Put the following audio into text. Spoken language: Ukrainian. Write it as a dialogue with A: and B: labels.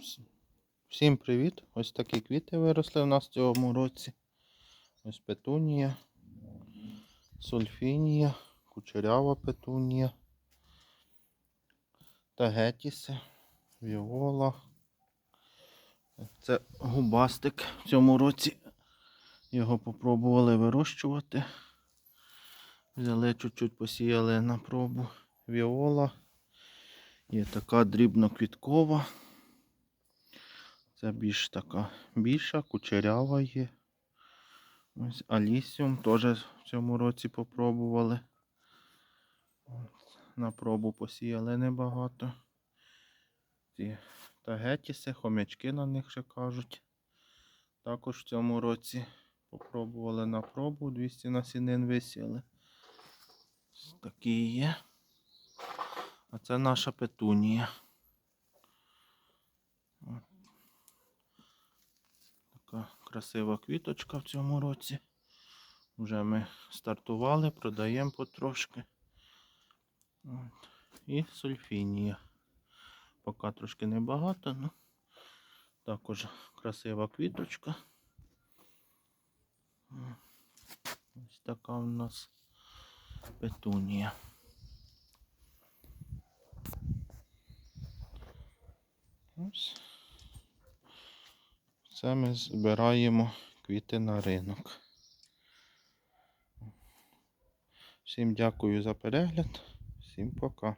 A: Всі- Всім привіт! Ось такі квіти виросли в нас в цьому році. Ось петунія, сульфінія, кучерява петунія, тагетіси, віола. Це губастик в цьому році. Його попробували вирощувати. Взяли чуть-чуть посіяли на пробу віола. Є така дрібноквіткова. Це більш така більша, кучерява є. Ось Алісіум теж в цьому році попробували. На пробу посіяли небагато. Ці тагетіси, хомячки на них ще кажуть. Також в цьому році попробували на пробу, 200 насінин висіяли. Ось Такі є. А це наша петунія. От. Красива квіточка в цьому році. Вже ми стартували, продаємо потрошки. От. І сульфінія. Поки трошки небагато, але також красива квіточка. Ось така в нас петунія. Ось. Це ми збираємо квіти на ринок. Всім дякую за перегляд. Всім пока.